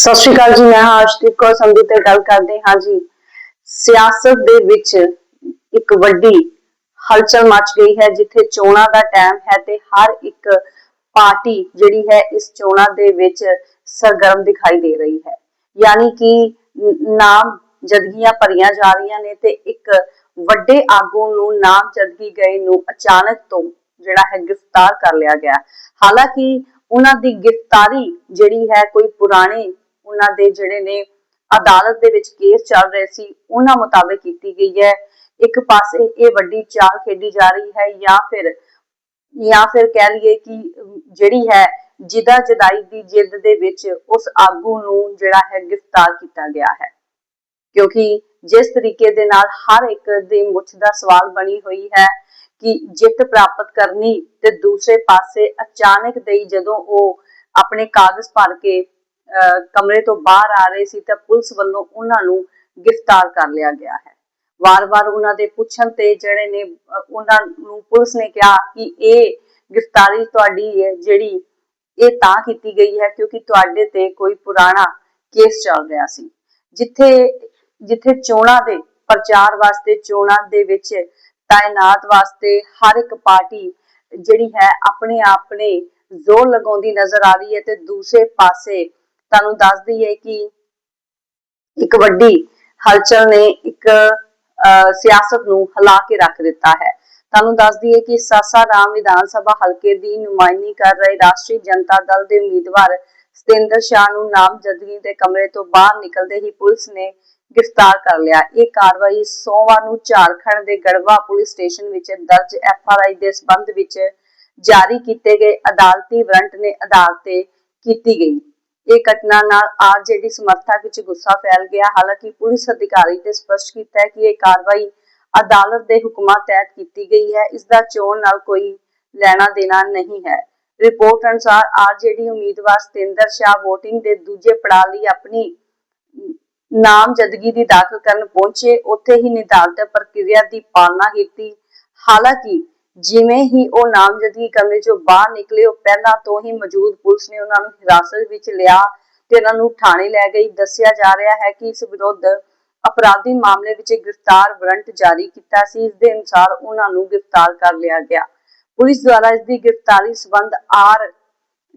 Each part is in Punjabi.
ਸਤਿ ਸ਼੍ਰੀ ਅਕਾਲ ਜੀ, ਮੈਂ ਹਾਂ ਕੌਰ ਸੰਧੂ ਤੇ ਗੱਲ ਕਰਦੇ ਹਾਂ ਜੀ। ਸਿਆਸਤ ਦੇ ਵਿੱਚ ਇੱਕ ਵੱਡੀ ਹਲਚਲ ਮਚ ਗਈ ਹੈ, ਜਿੱਥੇ ਚੋਣਾਂ ਦਾ ਟਾਈਮ ਹੈ ਤੇ ਹਰ ਇੱਕ ਪਾਰਟੀ ਜਿਹੜੀ ਹੈ, ਇਸ ਚੋਣਾਂ ਦੇ ਵਿੱਚ ਸਰਗਰਮ ਦਿਖਾਈ ਦੇ ਰਹੀ ਹੈ। ਯਾਨੀ ਕਿ ਨਾਮ ਜਦਗੀਆਂ ਭਰੀਆਂ ਜਾ ਰਹੀਆਂ ਨੇ ਤੇ ਇੱਕ ਵੱਡੇ ਆਗੂ ਨੂੰ ਨਾਮ ਜਦਗੀ ਗਏ ਨੂੰ ਅਚਾਨਕ ਤੋਂ ਜਿਹੜਾ ਹੈ, ਗ੍ਰਿਫਤਾਰ ਕਰ ਲਿਆ ਗਿਆ। ਹਾਲਾਂਕਿ ਉਹਨਾਂ ਦੀ ਗ੍ਰਿਫਤਾਰੀ ਜਿਹੜੀ ਹੈ, ਕੋਈ ਪੁਰਾਣੇ ਉਹਨਾਂ ਦੇ ਜਿਹੜੇ ਨੇ ਅਦਾਲਤ ਦੇ ਵਿੱਚ ਕੇਸ ਚੱਲ ਰਹੇ ਸੀ, ਉਹਨਾਂ ਮੁਤਾਬਕ ਕੀਤੀ ਗਈ ਹੈ। ਇੱਕ ਪਾਸੇ ਇਹ ਵੱਡੀ ਚਾਲ ਖੇਡੀ ਜਾ ਰਹੀ ਹੈ ਜਾਂ ਫਿਰ ਜਾਂ ਫਿਰ ਕਹਿ ਲਈਏ ਕਿ ਜਿਹੜੀ ਹੈ ਜਿਦਾ ਜਦਾਈ ਦੀ ਜਿੱਦ ਦੇ ਵਿੱਚ ਉਸ ਆਗੂ ਨੂੰ ਜਿਹੜਾ ਹੈ ਗ੍ਰਿਫਤਾਰ ਕੀਤਾ ਗਿਆ ਹੈ। ਕਿਉਂਕਿ ਜਿਸ ਤਰੀਕੇ ਦੇ ਨਾਲ ਹਰ ਇੱਕ ਦੇ ਮੁੱਛ ਦਾ ਸਵਾਲ ਬਣੀ ਹੋਈ ਹੈ ਕਿ ਜਿੱਤ ਪ੍ਰਾਪਤ ਕਰਨੀ ਤੇ ਦੂਸਰੇ ਪਾਸੇ ਅਚਾਨਕ ਦੇ ਜਦੋਂ ਉਹ ਆਪਣੇ ਕਾਗਜ਼ ਭਰ ਕੇ ਕਮਰੇ ਤੋਂ ਬਾਹਰ ਆ ਰਹੇ ਸੀ ਤਾਂ ਪੁਲਿਸ ਵੱਲੋਂ ਉਹਨਾਂ ਨੂੰ ਗ੍ਰਿਫਤਾਰ ਕਰ ਲਿਆ ਗਿਆ ਹੈ। ਵਾਰ-ਵਾਰ ਉਹਨਾਂ ਦੇ ਪੁੱਛਣ ਤੇ ਜਿਹੜੇ ਨੇ ਉਹਨਾਂ ਨੂੰ ਪੁਲਿਸ ਨੇ ਕਿਹਾ ਕਿ ਇਹ ਗ੍ਰਿਫਤਾਰੀ ਤੁਹਾਡੀ ਹੈ, ਜਿਹੜੀ ਇਹ ਤਾਂ ਕੀਤੀ ਗਈ ਹੈ ਕਿਉਂਕਿ ਤੁਹਾਡੇ ਤੇ ਕੋਈ ਪੁਰਾਣਾ ਕੇਸ ਚੱਲ ਰਿਹਾ ਸੀ। ਜਿੱਥੇ ਜਿੱਥੇ ਚੋਣਾਂ ਦੇ, ਪ੍ਰਚਾਰ ਵਾਸਤੇ ਚੋਣਾਂ ਦੇ ਵਿੱਚ ਤਾਇਨਾਤ ਵਾਸਤੇ ਹਰ ਇੱਕ ਪਾਰਟੀ ਜਿਹੜੀ ਹੈ ਆਪਣੇ ਆਪਣੇ ਜ਼ੋਰ ਲਗਾਉਂਦੀ ਨਜ਼ਰ ਆ ਰਹੀ ਹੈ ਤੇ ਦੂਸਰੇ ਪਾਸੇ ਤੁਹਾਨੂੰ ਦੱਸ ਦਈਏ ਕਿ ਇੱਕ ਵੱਡੀ ਹਲਚਲ ਨੇ ਇੱਕ ਸਿਆਸਤ ਨੂੰ ਹਿਲਾ ਕੇ ਰੱਖ ਦਿੱਤਾ ਹੈ। ਤੁਹਾਨੂੰ ਦੱਸ ਦਈਏ ਕਿ ਸਾਸਾਰਾਮ ਵਿਧਾਨ ਸਭਾ ਹਲਕੇ ਦੀ ਨੁਮਾਇੰਦਗੀ ਕਰ ਰਹੇ ਰਾਸ਼ਟਰੀ ਜਨਤਾ ਦਲ ਦੇ ਉਮੀਦਵਾਰ ਸਤਿੰਦਰ ਸ਼ਾਹ ਨੂੰ ਨਾਮਜ਼ਦਗੀ ਦੇ ਕਮਰੇ ਤੋਂ ਬਾਹਰ ਨਿਕਲਦੇ ਹੀ ਪੁਲਿਸ ਨੇ ਗ੍ਰਿਫਤਾਰ ਕਰ ਲਿਆ। ਇਹ ਕਾਰਵਾਈ ਸੋਮਵਾਰ ਨੂੰ ਝਾਰਖੰਡ ਦੇ ਗੜਵਾ ਪੁਲਿਸ ਸਟੇਸ਼ਨ ਵਿੱਚ ਦਰਜ ਐਫਆਰਆਈ ਦੇ ਸਬੰਧ ਵਿੱਚ ਜਾਰੀ ਕੀਤੇ ਗਏ ਅਦਾਲਤੀ ਵਾਰੰਟ ਨੇ ਆਧਾਰ ਤੇ ਕੀਤੀ ਗਈ। ਇਹ ਘਟਨਾ ਨਾਲ ਆਰਜੇਡੀ ਸਮਰਥਕ ਵਿੱਚ ਗੁੱਸਾ ਫੈਲ ਗਿਆ। ਹਾਲਾਂਕਿ ਪੁਲਿਸ ਅਧਿਕਾਰੀ ਨੇ ਸਪਸ਼ਟ ਕੀਤਾ ਕਿ ਇਹ ਕਾਰਵਾਈ ਅਦਾਲਤ ਦੇ ਹੁਕਮਾਂ ਤਹਿਤ ਕੀਤੀ ਗਈ ਹੈ। ਇਸ ਦਾ ਚੋਣ ਨਾਲ ਕੋਈ ਲੈਣਾ ਦੇਣਾ ਨਹੀਂ ਹੈ। ਰਿਪੋਰਟ ਅਨੁਸਾਰ ਆਰਜੇਡੀ ਉਮੀਦਵਾਰ ਸਤਿੰਦਰ ਸ਼ਾਹ VOTING ਦੇ ਦੂਜੇ ਪੜਾਅ ਲਈ ਆਪਣੀ ਨਾਮਜ਼ਦਗੀ ਦੀ ਦਾਖਲ ਕਰਨ ਪਹੁੰਚੇ। ਉੱਥੇ ਹੀ ਨਿਰਧਾਰਤ ਪ੍ਰਕਿਰਿਆ ਦੀ ਪਾਲਣਾ ਕੀਤੀ। ਹਾਲਾਂਕਿ ਜਿਵੇਂ ਹੀ ਉਹ ਨਾਮਜ਼ਦਗੀ ਕਮਰੇ ਚੋਂ ਬਾਹਰ ਨਿਕਲੇ, ਉਹ ਪਹਿਲਾਂ ਤੋਂ ਹੀ ਮੌਜੂਦ ਪੁਲਿਸ ਨੇ ਉਹਨਾਂ ਨੂੰ ਹਿਰਾਸਤ ਵਿੱਚ ਲਿਆ ਤੇ ਉਹਨਾਂ ਨੂੰ ਥਾਣੇ ਲੈ ਗਈ। ਦੱਸਿਆ ਜਾ ਰਿਹਾ ਹੈ ਕਿ ਇਸ ਵਿਰੁੱਧ ਅਪਰਾਧੀ ਮਾਮਲੇ ਵਿੱਚ ਗ੍ਰਿਫਤਾਰ ਵਾਰੰਟ ਜਾਰੀ ਕੀਤਾ ਸੀ। ਇਸ ਦੇ ਅਨੁਸਾਰ ਉਹਨਾਂ ਨੂੰ ਗ੍ਰਿਫਤਾਰ ਕਰ ਲਿਆ ਗਿਆ। ਪੁਲਿਸ ਦੁਆਰਾ ਇਸ ਦੀ ਗ੍ਰਿਫਤਾਰੀ ਸੰਬੰਧ ਆਰ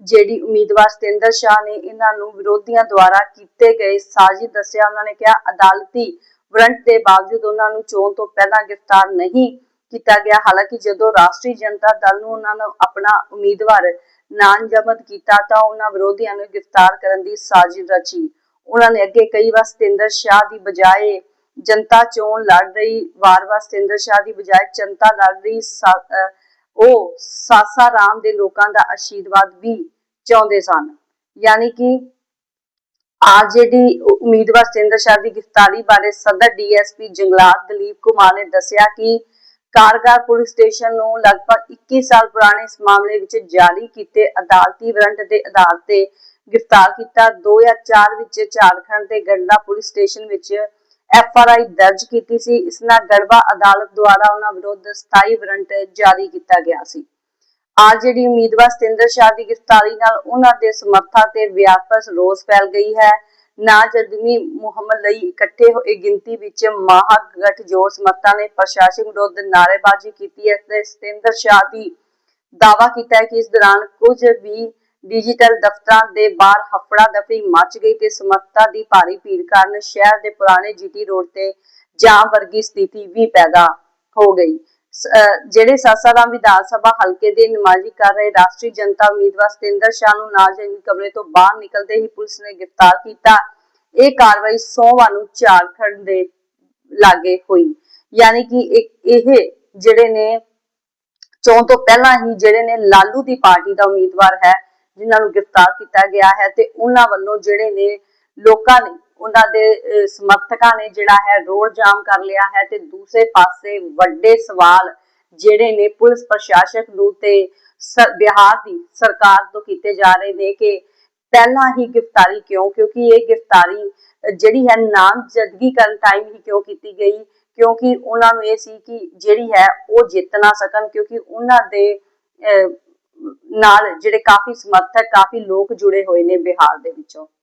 ਜਿਹੜੀ ਉਮੀਦਵਾਰ ਸਤਿੰਦਰ ਸ਼ਾਹ ਨੇ ਇਹਨਾਂ ਨੂੰ ਵਿਰੋਧੀਆਂ ਦੁਆਰਾ ਕੀਤੇ ਗਏ ਸਾਜ਼ਿਸ਼ ਦੱਸਿਆ। ਉਹਨਾਂ ਨੇ ਕਿਹਾ, ਅਦਾਲਤੀ ਵਾਰੰਟ ਦੇ ਬਾਵਜੂਦ ਉਹਨਾਂ ਨੂੰ ਚੋਣ ਤੋਂ ਪਹਿਲਾਂ ਗ੍ਰਿਫਤਾਰ ਨਹੀਂ ਕੀਤਾ ਗਿਆ। ਹਾਲਾਂਕਿ ਜਦੋਂ ਰਾਸ਼ਟਰੀ ਜਨਤਾ ਦਲ ਨੂੰ ਉਹਨਾਂ ਨੂੰ ਆਪਣਾ ਉਮੀਦਵਾਰ ਨਾਮਜ਼ਦ ਕੀਤਾ ਤਾਂ ਉਹਨਾਂ ਵਿਰੋਧੀਆਂ ਨੂੰ ਗ੍ਰਿਫਤਾਰ ਕਰਨ ਦੀ ਸਾਜ਼ਿਸ਼ ਰਚੀ। ਉਹਨਾਂ ਨੇ ਅੱਗੇ ਕਈ ਵਾਰ ਸਤਿੰਦਰ ਸ਼ਾਹ ਦੀ ਬਜਾਏ ਜਨਤਾ ਚੋਣ ਲੜ ਰਹੀ ਵਾਰ-ਵਾਰ ਸਤਿੰਦਰ ਸ਼ਾਹ ਦੀ ਬਜਾਏ ਜਨਤਾ ਲੜ ਰਹੀ, ਸਾ- ਅਹ ਉਹ ਦੇ ਲੋਕਾਂ ਦਾ ਆਸ਼ੀਰਵਾਦ ਵੀ ਚਾਹੁੰਦੇ ਸਨ। ਯਾਨੀ ਕਿ ਆਰਜੇਡੀ ਉਮੀਦਵਾਰ ਸਤਿੰਦਰ ਸ਼ਾਹ ਦੀ ਗ੍ਰਿਫਤਾਰੀ ਬਾਰੇ ਸਦਰ ਡੀਐਸਪੀ ਜੰਗਲਾਤ ਦਲੀਪ ਕੁਮਾਰ ਨੇ ਦੱਸਿਆ ਕਿ ਕਾਰਗਰ ਪੁਲਿਸ ਸਟੇਸ਼ਨ ਨੂੰ ਲਗਭਗ 21 ਸਾਲ ਪੁਰਾਣੇ ਇਸ ਮਾਮਲੇ ਵਿੱਚ ਜਾਰੀ ਕੀਤੇ ਅਦਾਲਤੀ ਵਾਰੰਟ ਦੇ ਆਧਾਰ ਤੇ ਗ੍ਰਿਫਤਾਰ ਕੀਤਾ। 2004 ਵਿੱਚ ਝਾਰਖੰਡ ਦੇ ਗੰਡਾ ਪੁਲਿਸ ਸਟੇਸ਼ਨ ਵਿੱਚ ਐਫਆਰਆਈ ਦਰਜ ਕੀਤੀ ਸੀ। ਇਸ ਨਾਲ ਗੜਵਾ ਅਦਾਲਤ ਦੁਆਰਾ ਉਹਨਾਂ ਵਿਰੁੱਧ 27 ਵਾਰੰਟ ਜਾਰੀ ਕੀਤਾ ਗਿਆ ਸੀ। ਆਰਜੇਡੀ ਉਮੀਦਵਾਰ ਸਤਿੰਦਰ ਸ਼ਾਹ ਦੀ ਗ੍ਰਿਫਤਾਰੀ ਨਾਲ ਉਹਨਾਂ ਦੇ ਸਮਰਥਕਾਂ ਤੇ ਵਿਆਪਕ ਰੋਸ ਫੈਲ ਗਈ ਹੈ। ਨਾਜਦਮੀ ਮੁਹੰਮਦ ਲਈ ਇਕੱਠੇ ਹੋਏ ਗਿਣਤੀ ਵਿੱਚ ਮਹਾਗਠ ਜੋੜ ਸਮਰਥਕਾਂ ਨੇ ਪ੍ਰਸ਼ਾਸਨ ਵਿਰੁੱਧ ਨਾਅਰੇਬਾਜ਼ੀ ਕੀਤੀ ਹੈ ਤੇ ਸਤਿੰਦਰ ਸ਼ਾਹ ਦੀ ਦਾਵਾ ਕੀਤਾ ਹੈ ਕਿ ਇਸ ਦੌਰਾਨ ਕੁਝ ਵੀ ਡਿਜੀਟਲ ਦਫ਼ਤਰਾਂ ਦੇ ਬਾਹਰ ਹਫੜਾ ਦਫੜੀ ਮਚ ਗਈ ਤੇ ਸਮਰਥਕਾਂ ਦੀ ਭਾਰੀ ਭੀੜ ਕਾਰਨ ਸ਼ਹਿਰ ਦੇ ਪੁਰਾਣੇ ਜੀਟੀ ਰੋਡ ਤੇ ਜਾਮ ਵਰਗੀ ਸਥਿਤੀ ਵੀ ਪੈਦਾ ਹੋ ਗਈ। ਜਿਹੜੇ ਸਾਸਾਰਾਮ ਵਿਧਾਨ ਸਭਾ ਹਲਕੇ ਦੇ ਨੁਮਾਇੰਦਗੀ ਕਰ ਰਹੇ ਰਾਸ਼ਟਰੀ ਜਨਤਾ ਉਮੀਦਵਾਰ ਸਤਿੰਦਰ ਸ਼ਾਹ ਨੂੰ ਨਾਮਜ਼ਦਗੀ ਕਮਰੇ ਤੋਂ ਬਾਹਰ ਨਿਕਲਦੇ ਹੀ ਪੁਲਿਸ ਨੇ ਗ੍ਰਿਫਤਾਰ ਕੀਤਾ। ਇਹ ਕਾਰਵਾਈ ਸੋਮਵਾਰ ਨੂੰ ਝਾਰਖੰਡ ਦੇ ਲਾਗੇ ਹੋਈ। ਯਾਨੀ ਕਿ ਇਹ ਜਿਹੜੇ ਨੇ ਚੋਣ ਤੋਂ ਪਹਿਲਾਂ ਹੀ ਜਿਹੜੇ ਨੇ ਲਾਲੂ ਦੀ ਪਾਰਟੀ ਦਾ ਉਮੀਦਵਾਰ ਹੈ, ਜਿਨ੍ਹਾਂ ਨੂੰ ਗ੍ਰਿਫਤਾਰ ਕੀਤਾ ਗਿਆ ਹੈ ਤੇ ਉਹਨਾਂ ਵੱਲੋਂ ਜਿਹੜੇ ਨੇ ਲੋਕਾਂ ਨੇ ਉਹਨਾਂ ਦੇ ਸਮਰਥਕਾਂ ਨੇ ਜਿਹੜਾ ਹੈ ਰੋਡ ਜਾਮ ਕਰ ਲਿਆ ਹੈ ਤੇ ਦੂਸਰੇ ਪਾਸੇ ਵੱਡੇ ਸਵਾਲ ਜਿਹੜੇ ਨੇ ਪੁਲਿਸ ਪ੍ਰਸ਼ਾਸਕ ਨੂੰ ਤੇ ਬਿਹਾਰ ਦੀ ਸਰਕਾਰ ਤੋਂ ਕੀਤੇ ਜਾ ਰਹੇ ਨੇ ਕਿ ਪਹਿਲਾਂ ਹੀ ਗ੍ਰਿਫਤਾਰੀ ਕਿਉਂ? ਕਿਉਂਕਿ ਇਹ ਗ੍ਰਿਫਤਾਰੀ ਜਿਹੜੀ ਹੈ ਨਾਮਜ਼ਦਗੀ ਕਰਨ ਟਾਈਮ ਹੀ ਕਿਉਂ ਕੀਤੀ ਗਈ? ਕਿਉਂਕਿ ਉਹਨਾਂ ਨੂੰ ਇਹ ਸੀ ਕਿ ਜਿਹੜੀ ਹੈ ਉਹ ਜਿੱਤ ਨਾ ਸਕਣ, ਕਿਉਂਕਿ ਉਹਨਾਂ ਦੇ ਨਾਲ ਜਿਹੜੇ ਕਾਫੀ ਸਮਰਥਕ, ਕਾਫੀ ਲੋਕ ਜੁੜੇ ਹੋਏ ਨੇ ਬਿਹਾਰ ਦੇ ਵਿੱਚੋਂ।